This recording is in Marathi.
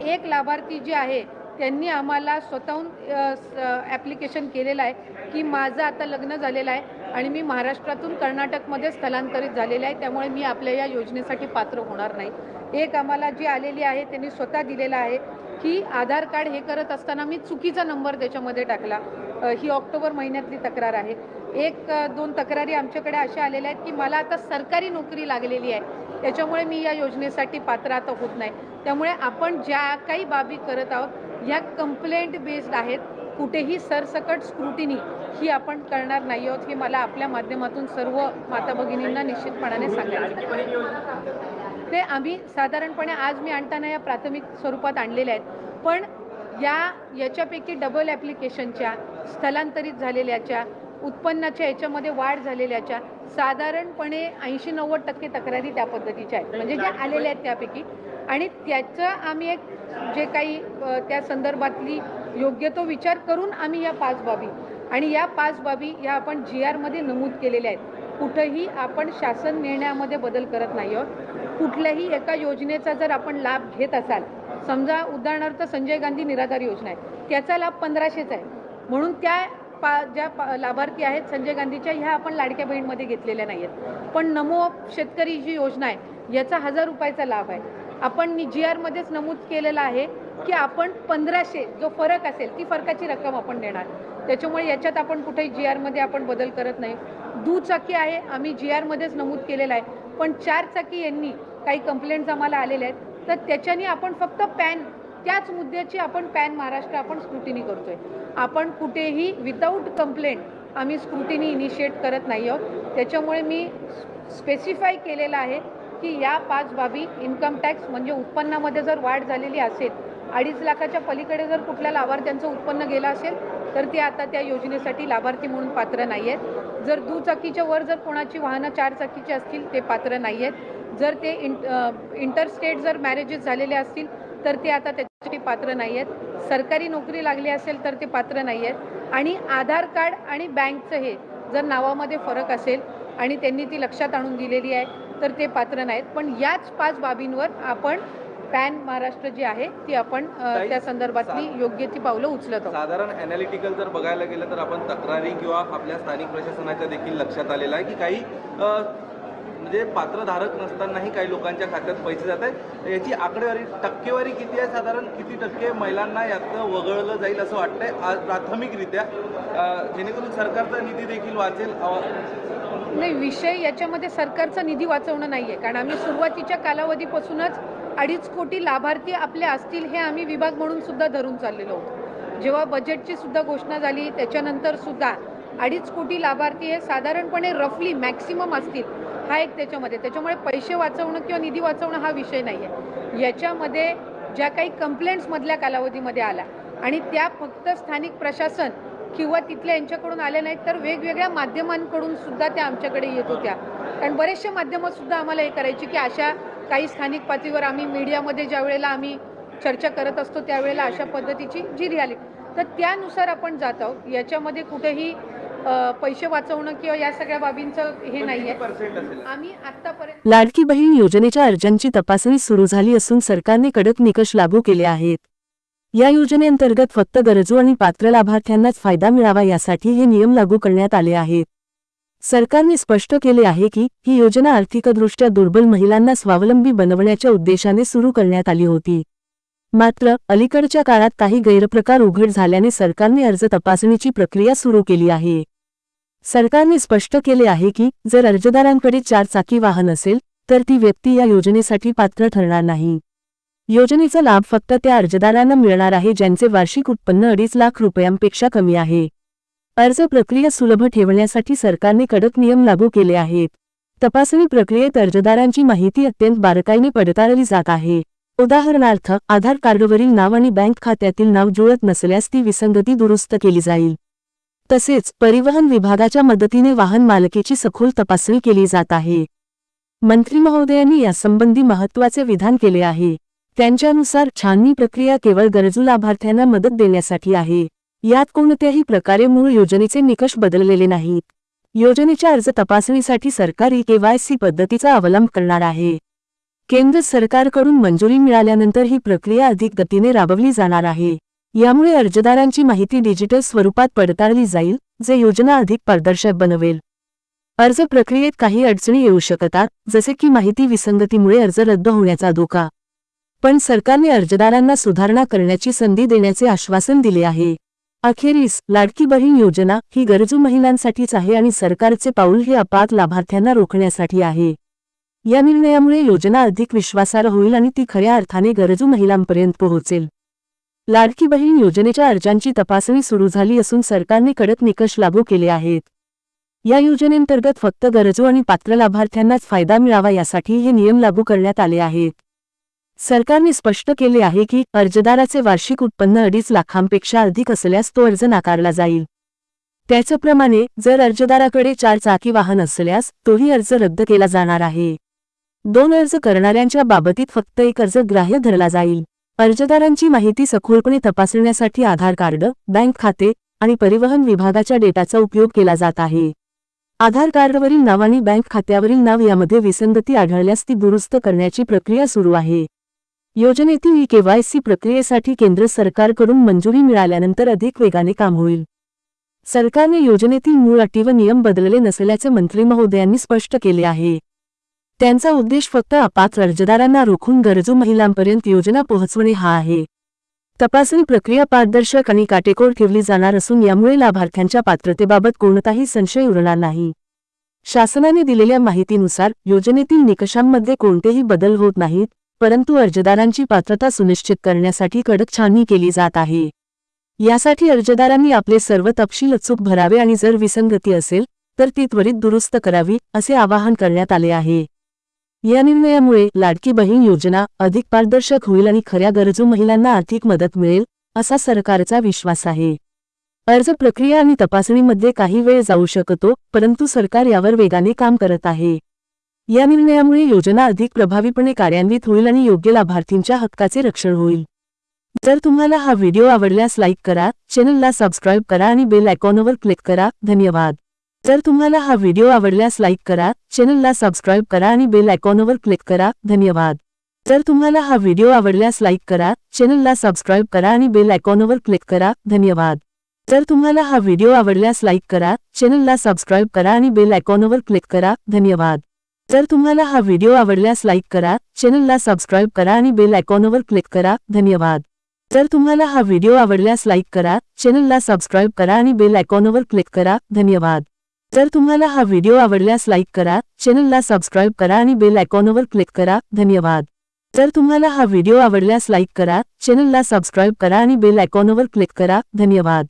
एक लाभार्थी जे आहे त्यांनी आम्हाला स्वतःहून ॲप्लिकेशन केलेलं आहे की माझं आता लग्न झालेलं आहे आणि मी महाराष्ट्रातून कर्नाटकमध्ये स्थलांतरित झालेलं आहे. त्यामुळे मी आपल्या या योजनेसाठी पात्र होणार नाही. एक आम्हाला जी आलेली आहे त्यांनी स्वतः दिलेलं आहे की आधार कार्ड हे करत असताना मी चुकीचा नंबर त्याच्यामध्ये टाकला. ही ऑक्टोबर महिन्यातली तक्रार आहे. एक दोन तक्रारी आमच्याकडे अशा आलेल्या आहेत की मला आता सरकारी नोकरी लागलेली आहे. त्याच्यामुळे मी या योजनेसाठी पात्र आता होत नाही. त्यामुळे आपण ज्या काही बाबी करत आहोत ह्या कंप्लेंट बेस्ड आहेत. कुठेही सरसकट स्क्रुटिनी ही आपण करणार नाही आहोत हे मला आपल्या माध्यमातून सर्व माता भगिनींना निश्चितपणाने सांगायचं ते आम्ही साधारणपणे आज मी आणताना या प्राथमिक स्वरूपात आणलेल्या आहेत. पण या याच्यापैकी डबल ॲप्लिकेशनच्या स्थलांतरित झालेल्याच्या उत्पन्नाच्या याच्यामध्ये वाढ झालेल्याच्या साधारणपणे ऐंशी नव्वद टक्के तक्रारी त्या पद्धतीच्या आहेत. म्हणजे ज्या आलेल्या आहेत त्यापैकी. आणि त्याचं आम्ही एक जे काही त्या संदर्भातली योग्य तो विचार करून आम्ही या पाच बाबी आणि या पाच बाबी या आपण जी आरमध्ये नमूद केलेल्या आहेत. कुठंही आपण शासन निर्णयामध्ये बदल करत नाही आहोत. कुठल्याही एका योजनेचा जर आपण लाभ घेत असाल समजा उदाहरणार्थ संजय गांधी निराधार योजना आहे. त्याचा लाभ पंधराशेचा आहे. म्हणून त्या पा ज्या पा लाभार्थी आहेत संजय गांधीच्या ह्या आपण लाडक्या बहीणमध्ये घेतलेल्या नाही आहेत पण नमो शेतकरी जी योजना आहे याचा हजार रुपयाचा लाभ आहे. आपण जी आरमध्येच नमूद केलेला आहे की आपण पंधराशे जो फरक असेल ती फरकाची रक्कम आपण देणार. त्याच्यामुळे याच्यात आपण कुठेही जी आरमध्ये आपण बदल करत नाही. दुचाकी आहे आम्ही जी आरमध्येच नमूद केलेलं आहे. पण चार चाकी यांनी काही कंप्लेंट्स आम्हाला आलेल्या आहेत. तर त्याच्याने आपण फक्त पॅन त्याच मुद्द्याची आपण पॅन महाराष्ट्र आपण स्क्रुटिनी करतोय. आपण कुठेही विदाऊट कंप्लेंट आम्ही स्क्रुटिनी इनिशिएट करत नाही आहोत. त्याच्यामुळे मी स्पेसिफाय केलेलं आहे की या पाच बाबी इन्कम टॅक्स म्हणजे उत्पन्नामध्ये जर वाढ झालेली असेल अडीच लाखाच्या पलीकडे जर कुठल्या लाभार्थ्यांचं उत्पन्न गेलं असेल तर ते आता त्या योजनेसाठी लाभार्थी म्हणून पात्र नाही आहेत. जर दुचाकीच्या वर जर कोणाची वाहनं चार चाकीची असतील ते पात्र नाही आहेत. जर ते इंट इंटरस्टेट जर मॅरेजेस झालेले असतील तर ते आता त्याच्यासाठी पात्र नाही आहेत. सरकारी नोकरी लागली असेल तर ते पात्र नाही आहेत. आणि आधार कार्ड आणि बँकचं हे जर नावामध्ये फरक असेल आणि त्यांनी ती लक्षात आणून दिलेली आहे तर ते पात्र नाहीत. पण याच पाच बाबींवर आपण पॅन महाराष्ट्र जी आहे ती आपण त्या संदर्भातली योग्य ती पावलं उचलत. आहोत साधारण अनालिटिकल जर बघायला गेलं तर आपण तक्रारी किंवा आपल्या स्थानिक प्रशासनाच्या देखील लक्षात आलेलं आहे की काही म्हणजे पात्रधारक नसतानाही काही लोकांच्या खात्यात पैसे जात आहेत. याची आकडेवारी टक्केवारी किती आहे साधारण? किती टक्के महिलांना यातनं वगळलं जाईल असं वाटतंय? आज प्राथमिकरित्या जेणेकरून सरकारचा निधी देखील वाचेल? नाही विषय याच्यामध्ये सरकारचा निधी वाचवणं नाही आहे कारण आम्ही सुरुवातीच्या कालावधीपासूनच अडीच कोटी लाभार्थी आपले असतील हे आम्ही विभाग म्हणून सुद्धा धरून चाललेलो होतो. जेव्हा बजेटची सुद्धा घोषणा झाली त्याच्यानंतर सुद्धा अडीच कोटी लाभार्थी हे साधारणपणे रफली मॅक्सिमम असतील. हा एक त्याच्यामध्ये. त्याच्यामुळे पैसे वाचवणं किंवा निधी वाचवणं हा विषय नाही आहे याच्यामध्ये ज्या काही कंप्लेंट्समधल्या कालावधीमध्ये आल्या आणि त्या फक्त स्थानिक प्रशासन किंवा तिथल्या यांच्याकडून आल्या नाहीत तर वेगवेगळ्या माध्यमांकडून सुद्धा त्या आमच्याकडे येत होत्या. कारण बरेचसे माध्यमंसुद्धा आम्हाला हे करायची की अशा काही स्थानिक पातळीवर आम्ही मीडियामध्ये ज्या वेळेला आम्ही चर्चा करत असतो त्यावेळेला अशा पद्धतीची जी रियालिटी तर त्यानुसार आपण जात आहोत. याच्यामध्ये कुठेही पैसे वाचवणं किंवा या सगळ्या बाबींचं हे नाही आहे आम्ही आत्तापर्यंत लाडकी बहीण योजनेच्या अर्जांची तपासणी सुरू झाली असून सरकारने कडक निकष लागू केले आहेत. या योजनेअंतर्गत फक्त गरजू आणि पात्र लाभार्थ्यांनाच फायदा मिळावा यासाठी हे नियम लागू करण्यात आले आहेत. सरकारने स्पष्ट केले आहे की ही योजना आर्थिकदृष्ट्या दुर्बल महिलांना स्वावलंबी बनवण्याच्या उद्देशाने सुरू करण्यात आली होती. मात्र अलीकडच्या काळात काही गैरप्रकार उघड झाल्याने सरकारने अर्ज तपासणीची प्रक्रिया सुरू केली आहे. सरकारने स्पष्ट केले आहे की जर अर्जदारांकडे चार चाकी वाहन असेल तर ती व्यक्ती या योजनेसाठी पात्र ठरणार नाही. योजनेचा लाभ फक्त त्या अर्जदारांना मिळणार आहे ज्यांचे वार्षिक उत्पन्न अडीच लाख रुपयांपेक्षा कमी आहे. अर्ज प्रक्रिया सुलभ ठेवण्यासाठी सरकारने कडक नियम लागू केले आहेत. तपासणी प्रक्रियेत अर्जदारांची माहिती अत्यंत बारकाईने पडताळली जात आहे. उदाहरणार्थ आधार कार्डवरील नाव आणि बँक खात्यातील नाव जुळत नसल्यास ती विसंगती दुरुस्त केली जाईल. तसेच परिवहन विभागाच्या मदतीने वाहन मालकीची सखोल तपासणी केली जात आहे. मंत्री महोदयांनी यासंबंधी महत्त्वाचे विधान केले आहे. त्यांच्यानुसार छाननी प्रक्रिया केवळ गरजू लाभार्थ्यांना मदत देण्यासाठी आहे. यात कोणत्याही प्रकारे मूळ योजनेचे निकष बदललेले नाहीत. योजनेच्या अर्ज तपासणीसाठी सरकारी केवायसी पद्धतीचा अवलंब करणार आहे. केंद्र सरकारकडून मंजुरी मिळाल्यानंतर ही प्रक्रिया अधिक गतीने राबवली जाणार आहे. यामुळे अर्जदारांची माहिती डिजिटल स्वरूपात पडताळली जाईल जे योजना अधिक पारदर्शक बनवेल. अर्ज प्रक्रियेत काही अडचणी येऊ शकतात जसे की माहिती विसंगतीमुळे अर्ज रद्द होण्याचा धोका. पण सरकारने अर्जदारांना सुधारणा करण्याची संधी देण्याचे आश्वासन दिले आहे. अखेरीस लाडकी बहीण योजना ही गरजू महिलांसाठीच आहे आणि सरकारचे पाऊल हे अपात लाभार्थ्यांना रोखण्यासाठी आहे. या निर्णयामुळे योजना अधिक विश्वासार्ह होईल आणि ती खऱ्या अर्थाने गरजू महिलांपर्यंत पोहोचेल. लाडकी बहीण योजनेच्या अर्जांची तपासणी सुरू झाली असून सरकारने कडक निकष लागू केले आहेत. या योजनेंतर्गत फक्त गरजू आणि पात्र लाभार्थ्यांनाच फायदा मिळावा यासाठी हे नियम लागू करण्यात आले आहेत. सरकारने स्पष्ट केले आहे की अर्जदाराचे वार्षिक उत्पन्न अडीच लाखांपेक्षा अधिक असल्यास तो अर्ज नाकारला जाईल. त्याचप्रमाणे जर अर्जदाराकडे चार चाकी वाहन असल्यास तोही अर्ज रद्द केला जाणार आहे. दोन अर्ज करणाऱ्यांच्या बाबतीत फक्त एक अर्ज ग्राह्य धरला जाईल. अर्जदारांची माहिती सखोलपणे तपासण्यासाठी आधार कार्ड बँक खाते आणि परिवहन विभागाच्या डेटाचा उपयोग केला जात आहे. आधार कार्डवरील नाव आणि बँक खात्यावरील नाव यामध्ये विसंगती आढळल्यास ती दुरुस्त करण्याची प्रक्रिया सुरू आहे. योजनेतील ई केवायसी प्रक्रियेसाठी केंद्र सरकारकडून मंजुरी मिळाल्यानंतर अधिक वेगाने काम होईल. सरकारने योजनेतील मूळ अटी व नियम बदलले नसल्याचे मंत्री महोदयांनी स्पष्ट केले आहे. त्यांचा उद्देश फक्त अपात्र अर्जदारांना रोखून गरजू महिलांपर्यंत योजना पोहोचवणे हा आहे. तपासणी प्रक्रिया पारदर्शक आणि काटेकोर ठेवली जाणार असून यामुळे लाभार्थ्यांच्या पात्रतेबाबत कोणताही संशय उरणार नाही. शासनाने दिलेल्या माहितीनुसार योजनेतील निकषांमध्ये कोणतेही बदल होत नाहीत परंतु अर्जदारांची पात्रता सुनिश्चित करण्यासाठी कडक छाननी केली जात आहे. यासाठी अर्जदारांनी आपले सर्व तपशील अचूक भरावे आणि जर विसंगती असेल तर ती त्वरित दुरुस्त करावी असे आवाहन करण्यात आले आहे. या निर्णयामुळे लाडकी बहीण योजना अधिक पारदर्शक होईल आणि खऱ्या गरजू महिलांना आर्थिक मदत मिळेल असा सरकारचा विश्वास आहे. अर्ज प्रक्रिया आणि तपासणीमध्ये काही वेळ जाऊ शकतो परंतु सरकार यावर वेगाने काम करत आहे. या निर्णयामुळे योजना अधिक प्रभावीपणे कार्यान्वित होईल आणि योग्य लाभार्थींच्या हक्काचे रक्षण होईल. जर तुम्हाला हा व्हिडिओ आवडल्यास लाईक करा चॅनलला सबस्क्राईब करा आणि बेल आयकॉनवर क्लिक करा. धन्यवाद. जर तुम्हाला हा व्हिडिओ आवडल्यास लाईक करा चॅनलला सबस्क्राईब करा आणि बेल आयकॉनवर क्लिक करा. धन्यवाद. जर तुम्हाला हा व्हिडिओ आवडल्यास लाईक करा चॅनलला सबस्क्राईब करा आणि बेल आयकॉनवर क्लिक करा. धन्यवाद. जर तुम्हाला हा व्हिडिओ आवडल्यास लाईक करा चॅनलला सबस्क्राईब करा आणि बेल आयकॉनवर क्लिक करा. धन्यवाद. जर तुम्हाला हा व्हिडिओ आवडल्यास लाईक करा चॅनलला सबस्क्राईब करा आणि बेल आयकॉनवर क्लिक करा. धन्यवाद. जर तुम्हाला हा व्हिडिओ आवडल्यास लाईक करा चॅनलला सबस्क्राईब करा आणि बेल आयकॉनवर क्लिक करा. धन्यवाद. जर तुम्हाला हा व्हिडिओ आवडल्यास लाईक करा चॅनलला सबस्क्राईब करा आणि बेल आयकॉनवर क्लिक करा. धन्यवाद. जर तुम्हाला हा व्हिडिओ आवडल्यास लाईक करा चॅनलला सबस्क्राईब करा आणि बेल आयकॉनवर क्लिक करा. धन्यवाद.